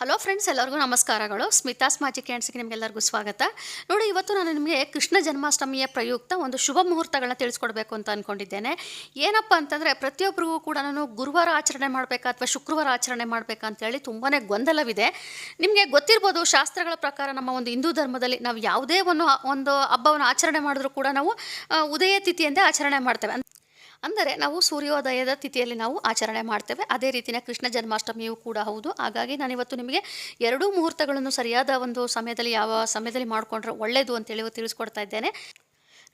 Hello friends ಎಲ್ಲರಿಗೂ ನಮಸ್ಕಾರಗಳು. Smitha's magic ಹ್ಯಾಂಡ್ಸ್ಗೆ ನಿಮಗೆಲ್ಲರಿಗೂ ಸ್ವಾಗತ. ನೋಡಿ, ಇವತ್ತು ನಾನು ನಿಮಗೆ ಕೃಷ್ಣ ಜನ್ಮಾಷ್ಟಮಿಯ ಪ್ರಯುಕ್ತ ಒಂದು ಶುಭ ಮುಹೂರ್ತಗಳನ್ನ ತಿಳಿಸ್ಕೊಡ್ಬೇಕು ಅಂತ ಅಂದ್ಕೊಂಡಿದ್ದೇನೆ ಏನಪ್ಪ ಅಂತಂದರೆ ಪ್ರತಿಯೊಬ್ಬರಿಗೂ ಕೂಡ ನಾನು ಗುರುವಾರ ಆಚರಣೆ ಮಾಡಬೇಕಾ ಅಥವಾ ಶುಕ್ರವಾರ ಆಚರಣೆ ಮಾಡಬೇಕಾ ಅಂತೇಳಿ ತುಂಬಾ ಗೊಂದಲವಿದೆ. ನಿಮಗೆ ಗೊತ್ತಿರ್ಬೋದು, ಶಾಸ್ತ್ರಗಳ ಪ್ರಕಾರ ನಮ್ಮ ಒಂದು ಹಿಂದೂ ಧರ್ಮದಲ್ಲಿ ನಾವು ಯಾವುದೇ ಒಂದು ಒಂದು ಹಬ್ಬವನ್ನು ಆಚರಣೆ ಮಾಡಿದ್ರೂ ಕೂಡ ನಾವು ಉದಯ ತಿಥಿಯಂದೇ ಆಚರಣೆ ಮಾಡ್ತೇವೆ. ಅಂದರೆ ನಾವು ಸೂರ್ಯೋದಯದ ತಿಥಿಯಲ್ಲಿ ನಾವು ಆಚರಣೆ ಮಾಡ್ತೇವೆ. ಅದೇ ರೀತಿಯ ಕೃಷ್ಣ ಜನ್ಮಾಷ್ಟಮಿಯೂ ಕೂಡ ಹೌದು. ಹಾಗಾಗಿ ನಾನಿವತ್ತು ನಿಮಗೆ ಎರಡೂ ಮುಹೂರ್ತಗಳನ್ನು ಸರಿಯಾದ ಒಂದು ಸಮಯದಲ್ಲಿ ಯಾವ ಸಮಯದಲ್ಲಿ ಮಾಡಿಕೊಂಡ್ರೆ ಒಳ್ಳೆಯದು ಅಂತೇಳಿ ತಿಳಿಸ್ಕೊಡ್ತಾ ಇದ್ದೇನೆ.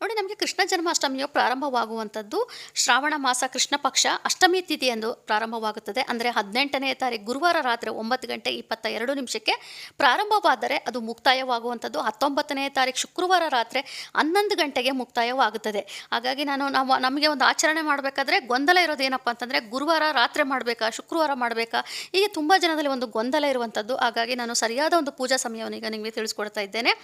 ನೋಡಿ, ನಮಗೆ ಕೃಷ್ಣ ಜನ್ಮಾಷ್ಟಮಿಯು ಪ್ರಾರಂಭವಾಗುವಂಥದ್ದು. ಶ್ರಾವಣ ಮಾಸ ಕೃಷ್ಣ ಪಕ್ಷ ಅಷ್ಟಮಿ ತಿಥಿಯಂದು ಪ್ರಾರಂಭವಾಗುತ್ತದೆ. ಅಂದರೆ ಹದಿನೆಂಟನೇ ತಾರೀಕು ಗುರುವಾರ ರಾತ್ರಿ ಒಂಬತ್ತು ಗಂಟೆ ಇಪ್ಪತ್ತ ಎರಡು ನಿಮಿಷಕ್ಕೆ ಪ್ರಾರಂಭವಾದರೆ ಅದು ಮುಕ್ತಾಯವಾಗುವಂಥದ್ದು. ಹತ್ತೊಂಬತ್ತನೇ ತಾರೀಕು ಶುಕ್ರವಾರ ರಾತ್ರಿ ಹನ್ನೊಂದು ಗಂಟೆಗೆ ಮುಕ್ತಾಯವಾಗುತ್ತದೆ. ಹಾಗಾಗಿ ನಾನು ನಾವು ನಮಗೆ ಒಂದು ಆಚರಣೆ ಮಾಡಬೇಕಾದ್ರೆ ಗೊಂದಲ ಇರೋದು ಏನಪ್ಪ ಅಂತಂದರೆ ಗುರುವಾರ ರಾತ್ರಿ ಮಾಡಬೇಕಾ, ಶುಕ್ರವಾರ ಮಾಡಬೇಕಾ? ಹೀಗೆ ತುಂಬ ಜನದಲ್ಲಿ ಒಂದು ಗೊಂದಲ ಇರುವಂಥದ್ದು. ಹಾಗಾಗಿ ನಾನು ಸರಿಯಾದ ಒಂದು ಪೂಜಾ ಸಮಯವನ್ನು ಈಗ ನಿಮಗೆ ತಿಳಿಸ್ಕೊಡ್ತಾ ಇದ್ದೇನೆ.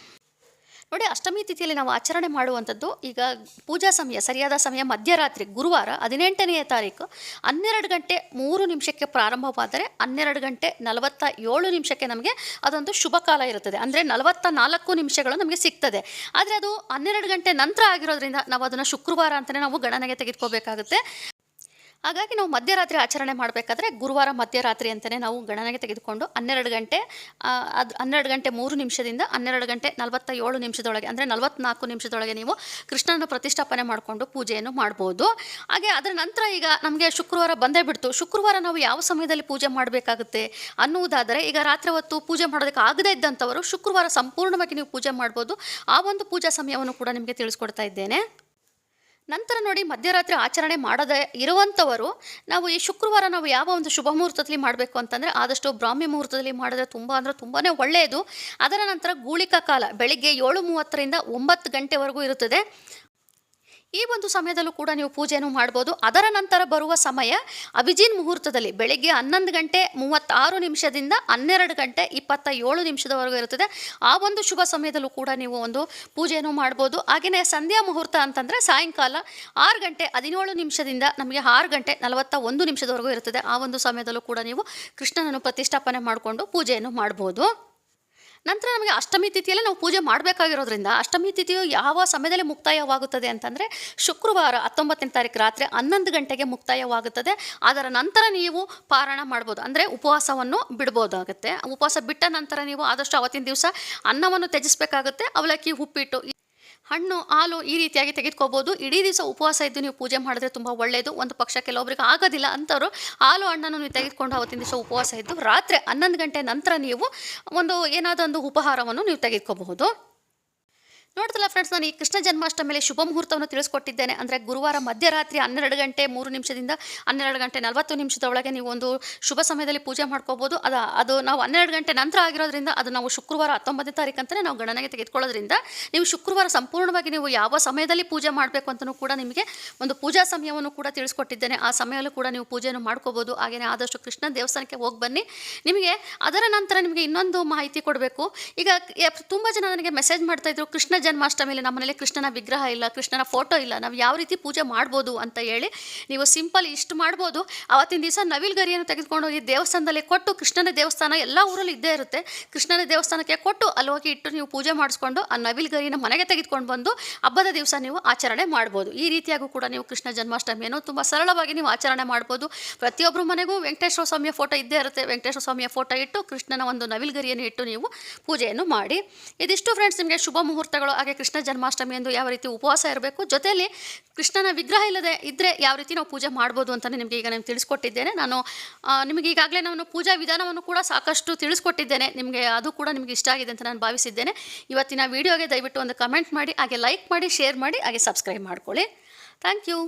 ನೋಡಿ, ಅಷ್ಟಮಿ ತಿಥಿಯಲ್ಲಿ ನಾವು ಆಚರಣೆ ಮಾಡುವಂಥದ್ದು ಈಗ ಪೂಜಾ ಸಮಯ, ಸರಿಯಾದ ಸಮಯ ಮಧ್ಯರಾತ್ರಿ, ಗುರುವಾರ ಹದಿನೆಂಟನೆಯ ತಾರೀಕು ಹನ್ನೆರಡು ಗಂಟೆ ಮೂರು ನಿಮಿಷಕ್ಕೆ ಪ್ರಾರಂಭವಾದರೆ ಹನ್ನೆರಡು ಗಂಟೆ ನಲವತ್ತ ಏಳು ನಿಮಿಷಕ್ಕೆ ನಮಗೆ ಅದೊಂದು ಶುಭ ಕಾಲ ಇರುತ್ತದೆ. ಅಂದರೆ ನಲವತ್ತ ನಾಲ್ಕು ನಿಮಿಷಗಳು ನಮಗೆ ಸಿಗ್ತದೆ. ಆದರೆ ಅದು ಹನ್ನೆರಡು ಗಂಟೆ ನಂತರ ಆಗಿರೋದ್ರಿಂದ ನಾವು ಅದನ್ನು ಶುಕ್ರವಾರ ಅಂತಲೇ ನಾವು ಗಣನೆಗೆ ತೆಗೆದುಕೋಬೇಕಾಗುತ್ತೆ. ಹಾಗಾಗಿ ನಾವು ಮಧ್ಯರಾತ್ರಿ ಆಚರಣೆ ಮಾಡಬೇಕಾದ್ರೆ ಗುರುವಾರ ಮಧ್ಯರಾತ್ರಿ ಅಂತಲೇ ನಾವು ಗಣನೆಗೆ ತೆಗೆದುಕೊಂಡು ಹನ್ನೆರಡು ಗಂಟೆ ಅದು ಹನ್ನೆರಡು ಗಂಟೆ ಮೂರು ನಿಮಿಷದಿಂದ ಹನ್ನೆರಡು ಗಂಟೆ ನಲವತ್ತ ಏಳು ನಿಮಿಷದೊಳಗೆ, ಅಂದರೆ ನಲವತ್ನಾಲ್ಕು ನಿಮಿಷದೊಳಗೆ ನೀವು ಕೃಷ್ಣನ ಪ್ರತಿಷ್ಠಾಪನೆ ಮಾಡಿಕೊಂಡು ಪೂಜೆಯನ್ನು ಮಾಡ್ಬೋದು. ಹಾಗೆ ಅದರ ನಂತರ ಈಗ ನಮಗೆ ಶುಕ್ರವಾರ ಬಂದೇ ಬಿಡ್ತು. ಶುಕ್ರವಾರ ನಾವು ಯಾವ ಸಮಯದಲ್ಲಿ ಪೂಜೆ ಮಾಡಬೇಕಾಗುತ್ತೆ ಅನ್ನುವುದಾದರೆ ಈಗ ರಾತ್ರಿ ಹೊತ್ತು ಪೂಜೆ ಮಾಡೋದಕ್ಕೆ ಆಗದೇ ಇದ್ದಂಥವರು ಶುಕ್ರವಾರ ಸಂಪೂರ್ಣವಾಗಿ ನೀವು ಪೂಜೆ ಮಾಡ್ಬೋದು. ಆ ಒಂದು ಪೂಜಾ ಸಮಯವನ್ನು ಕೂಡ ನಿಮಗೆ ತಿಳಿಸ್ಕೊಡ್ತಾ ಇದ್ದೇನೆ. ನಂತರ ನೋಡಿ ಮಧ್ಯರಾತ್ರಿ ಆಚರಣೆ ಮಾಡದೇ ಇರುವಂಥವರು, ನಾವು ಈ ಶುಕ್ರವಾರ ನಾವು ಯಾವ ಒಂದು ಶುಭ ಮುಹೂರ್ತದಲ್ಲಿ ಮಾಡಬೇಕು ಅಂತಂದರೆ ಆದಷ್ಟು ಬ್ರಾಹ್ಮಿ ಮುಹೂರ್ತದಲ್ಲಿ ಮಾಡಿದ್ರೆ ತುಂಬ ಅಂದರೆ ತುಂಬಾ ಒಳ್ಳೆಯದು. ಅದರ ನಂತರ ಗೂಳಿಕಾ ಕಾಲ, ಬೆಳಿಗ್ಗೆ ಏಳು ಮೂವತ್ತರಿಂದ ಒಂಬತ್ತು ಗಂಟೆವರೆಗೂ ಇರುತ್ತದೆ. ಈ ಒಂದು ಸಮಯದಲ್ಲೂ ಕೂಡ ನೀವು ಪೂಜೆಯನ್ನು ಮಾಡ್ಬೋದು. ಅದರ ನಂತರ ಬರುವ ಸಮಯ ಅಭಿಜಿನ್ ಮುಹೂರ್ತದಲ್ಲಿ ಬೆಳಿಗ್ಗೆ ಹನ್ನೊಂದು ಗಂಟೆ ಮೂವತ್ತಾರು ನಿಮಿಷದಿಂದ ಹನ್ನೆರಡು ಗಂಟೆ ಇಪ್ಪತ್ತ ಏಳು ನಿಮಿಷದವರೆಗೂ ಇರುತ್ತದೆ. ಆ ಒಂದು ಶುಭ ಸಮಯದಲ್ಲೂ ಕೂಡ ನೀವು ಒಂದು ಪೂಜೆಯನ್ನು ಮಾಡ್ಬೋದು. ಹಾಗೆಯೇ ಸಂಧ್ಯಾ ಮುಹೂರ್ತ ಅಂತಂದರೆ ಸಾಯಂಕಾಲ ಆರು ಗಂಟೆ ಹದಿನೇಳು ನಿಮಿಷದಿಂದ ನಮಗೆ ಆರು ಗಂಟೆ ನಲವತ್ತ ಒಂದು ನಿಮಿಷದವರೆಗೂ ಇರುತ್ತದೆ. ಆ ಒಂದು ಸಮಯದಲ್ಲೂ ಕೂಡ ನೀವು ಕೃಷ್ಣನನ್ನು ಪ್ರತಿಷ್ಠಾಪನೆ ಮಾಡಿಕೊಂಡು ಪೂಜೆಯನ್ನು ಮಾಡ್ಬೋದು. ನಂತರ ನಮಗೆ ಅಷ್ಟಮಿ ತಿಥಿಯಲ್ಲಿ ನಾವು ಪೂಜೆ ಮಾಡಬೇಕಾಗಿರೋದ್ರಿಂದ ಅಷ್ಟಮಿ ತಿಥಿಯು ಯಾವ ಸಮಯದಲ್ಲಿ ಮುಕ್ತಾಯವಾಗುತ್ತದೆ ಅಂತಂದರೆ ಶುಕ್ರವಾರ ಹತ್ತೊಂಬತ್ತನೇ ತಾರೀಕು ರಾತ್ರಿ ಹನ್ನೊಂದು ಗಂಟೆಗೆ ಮುಕ್ತಾಯವಾಗುತ್ತದೆ. ಅದರ ನಂತರ ನೀವು ಪಾರಾಯಣ ಮಾಡ್ಬೋದು. ಅಂದರೆ ಉಪವಾಸವನ್ನು ಬಿಡ್ಬೋದಾಗುತ್ತೆ. ಉಪವಾಸ ಬಿಟ್ಟ ನಂತರ ನೀವು ಆದಷ್ಟು ಅವತ್ತಿನ ದಿವಸ ಅನ್ನವನ್ನು ತ್ಯಜಿಸಬೇಕಾಗುತ್ತೆ. ಅವಲಕ್ಕಿ, ಉಪ್ಪಿಟ್ಟು ಹಣ್ಣು, ಹಾಲು ಈ ರೀತಿಯಾಗಿ ತೆಗೆದುಕೋಬೋದು. ಇಡೀ ದಿವಸ ಉಪವಾಸ ಇದ್ದು ನೀವು ಪೂಜೆ ಮಾಡಿದ್ರೆ ತುಂಬ ಒಳ್ಳೆಯದು ಒಂದು ಪಕ್ಷ ಕೆಲವೊಬ್ಬರಿಗೆ ಆಗೋದಿಲ್ಲ ಅಂಥವ್ರು ಹಾಲು, ಹಣ್ಣನ್ನು ನೀವು ತೆಗೆದುಕೊಂಡು ಅವತ್ತಿನ ದಿವಸ ಉಪವಾಸ ಇದ್ದು ರಾತ್ರಿ ಹನ್ನೊಂದು ಗಂಟೆ ನಂತರ ನೀವು ಒಂದು ಏನಾದರೂ ಒಂದು ಉಪಹಾರವನ್ನು ನೀವು ತೆಗೆದುಕೋಬಹುದು. ನೋಡ್ತಲ್ಲ ಫ್ರೆಂಡ್ಸ್ ನಾನು ಈ ಕೃಷ್ಣ ಜನ್ಮಾಷ್ಟಮಿಯಲ್ಲಿ ಶುಭ ಮುಹೂರ್ತವನ್ನು ತಿಳಿಸ್ಕೊಟ್ಟಿದ್ದೇನೆ. ಅಂದರೆ ಗುರುವಾರ ಮಧ್ಯರಾತ್ರಿ ಹನ್ನೆರಡು ಗಂಟೆ ಮೂರು ನಿಮಿಷದಿಂದ ಹನ್ನೆರಡು ಗಂಟೆ ನಲವತ್ತು ನಿಮಿಷದೊಳಗೆ ನೀವು ಒಂದು ಶುಭ ಸಮಯದಲ್ಲಿ ಪೂಜೆ ಮಾಡ್ಕೋಬೋದು. ಅದು ಅದು ನಾವು ಹನ್ನೆರಡು ಗಂಟೆ ನಂತರ ಆಗಿರೋದ್ರಿಂದ ಅದು ನಾವು ಶುಕ್ರವಾರ ಹತ್ತೊಂಬತ್ತನೇ ತಾರೀಕು ಅಂತಲೇ ನಾವು ಗಣನೆಗೆ ತೆಗೆದುಕೊಳ್ಳೋದ್ರಿಂದ ನೀವು ಶುಕ್ರವಾರ ಸಂಪೂರ್ಣವಾಗಿ ನೀವು ಯಾವ ಸಮಯದಲ್ಲಿ ಪೂಜೆ ಮಾಡಬೇಕು ಅಂತಲೂ ಕೂಡ ನಿಮಗೆ ಒಂದು ಪೂಜಾ ಸಮಯವನ್ನು ಕೂಡ ತಿಳಿಸ್ಕೊಟ್ಟಿದ್ದೇನೆ. ಆ ಸಮಯಲ್ಲೂ ಕೂಡ ನೀವು ಪೂಜೆಯನ್ನು ಮಾಡ್ಕೋಬೋದು. ಹಾಗೆಯೇ ಆದಷ್ಟು ಕೃಷ್ಣ ದೇವಸ್ಥಾನಕ್ಕೆ ಹೋಗಿ ಬನ್ನಿ. ನಿಮಗೆ ಅದರ ನಂತರ ನಿಮಗೆ ಇನ್ನೊಂದು ಮಾಹಿತಿ ಕೊಡಬೇಕು. ಈಗ ತುಂಬ ಜನ ನನಗೆ ಮೆಸೇಜ್ ಮಾಡ್ತಾ ಇದ್ರು, ಕೃಷ್ಣ ಜನ್ಮಾಷ್ಟಮಿಯಲ್ಲಿ ನಮ್ಮನೇಲಿ ಕೃಷ್ಣನ ವಿಗ್ರಹ ಇಲ್ಲ, ಕೃಷ್ಣನ ಫೋಟೋ ಇಲ್ಲ, ನಾವು ಯಾವ ರೀತಿ ಪೂಜೆ ಮಾಡ್ಬೋದು ಅಂತ ಹೇಳಿ ನೀವು ಸಿಂಪಲ್ ಇಷ್ಟು ಮಾಡ್ಬೋದು. ಅವತ್ತಿನ ದಿವಸ ನವಿಲ್ ಗರಿಯನ್ನು ತೆಗೆದುಕೊಂಡು ಹೋಗಿ ದೇವಸ್ಥಾನದಲ್ಲಿ ಕೊಟ್ಟು ಕೃಷ್ಣನ ದೇವಸ್ಥಾನ ಎಲ್ಲ ಊರಲ್ಲಿ ಇದ್ದೇ ಇರುತ್ತೆ. ಕೃಷ್ಣನ ದೇವಸ್ಥಾನಕ್ಕೆ ಕೊಟ್ಟು ಅಲ್ಲಿ ಹೋಗಿ ಇಟ್ಟು ನೀವು ಪೂಜೆ ಮಾಡಿಸ್ಕೊಂಡು ಆ ನವಿಲ್ ಗರಿನ ಮನೆಗೆ ತೆಗೆದುಕೊಂಡು ಬಂದು ಹಬ್ಬದ ದಿವಸ ನೀವು ಆಚರಣೆ ಮಾಡ್ಬೋದು. ಈ ರೀತಿಯಾಗೂ ಕೂಡ ನೀವು ಕೃಷ್ಣ ಜನ್ಮಾಷ್ಟಮಿಯನ್ನು ತುಂಬ ಸರಳವಾಗಿ ನೀವು ಆಚರಣೆ ಮಾಡ್ಬೋದು. ಪ್ರತಿಯೊಬ್ಬರ ಮನೆಗೂ ವೆಂಕಟೇಶ್ವರ ಸ್ವಾಮಿಯ ಫೋಟೋ ಇದ್ದೇ ಇರುತ್ತೆ. ವೆಂಕಟೇಶ್ವರ ಸ್ವಾಮಿಯ ಫೋಟೋ ಇಟ್ಟು ಕೃಷ್ಣನ ಒಂದು ನವಿಲ್ಗರಿಯನ್ನು ಇಟ್ಟು ನೀವು ಪೂಜೆಯನ್ನು ಮಾಡಿ. ಇದಿಷ್ಟು ಫ್ರೆಂಡ್ಸ್ ನಿಮಗೆ ಶುಭ ಮುಹೂರ್ತಗಳು. ಹಾಗೆ ಕೃಷ್ಣ ಜನ್ಮಾಷ್ಟಮಿ ಎಂದು ಯಾವ ರೀತಿ ಉಪವಾಸ ಇರಬೇಕು, ಜೊತೆಯಲ್ಲಿ ಕೃಷ್ಣನ ವಿಗ್ರಹ ಇಲ್ಲದೆ ಇದ್ದರೆ ಯಾವ ರೀತಿ ನಾವು ಪೂಜೆ ಮಾಡ್ಬೋದು ಅಂತಲೇ ನಿಮಗೆ ಈಗ ನಾನು ತಿಳಿಸ್ಕೊಟ್ಟಿದ್ದೇನೆ. ನಾನು ನಿಮಗೆ ಈಗಾಗಲೇ ನಾನು ಪೂಜಾ ವಿಧಾನವನ್ನು ಕೂಡ ಸಾಕಷ್ಟು ತಿಳಿಸ್ಕೊಟ್ಟಿದ್ದೇನೆ. ನಿಮಗೆ ಅದು ಕೂಡ ನಿಮಗೆ ಇಷ್ಟ ಆಗಿದೆ ಅಂತ ನಾನು ಭಾವಿಸಿದ್ದೇನೆ. ಇವತ್ತಿನ ವೀಡಿಯೋಗೆ ದಯವಿಟ್ಟು ಒಂದು ಕಮೆಂಟ್ ಮಾಡಿ, ಹಾಗೆ ಲೈಕ್ ಮಾಡಿ ಶೇರ್ ಮಾಡಿ, ಹಾಗೆ ಸಬ್ಸ್ಕ್ರೈಬ್ ಮಾಡ್ಕೊಳ್ಳಿ. Thank you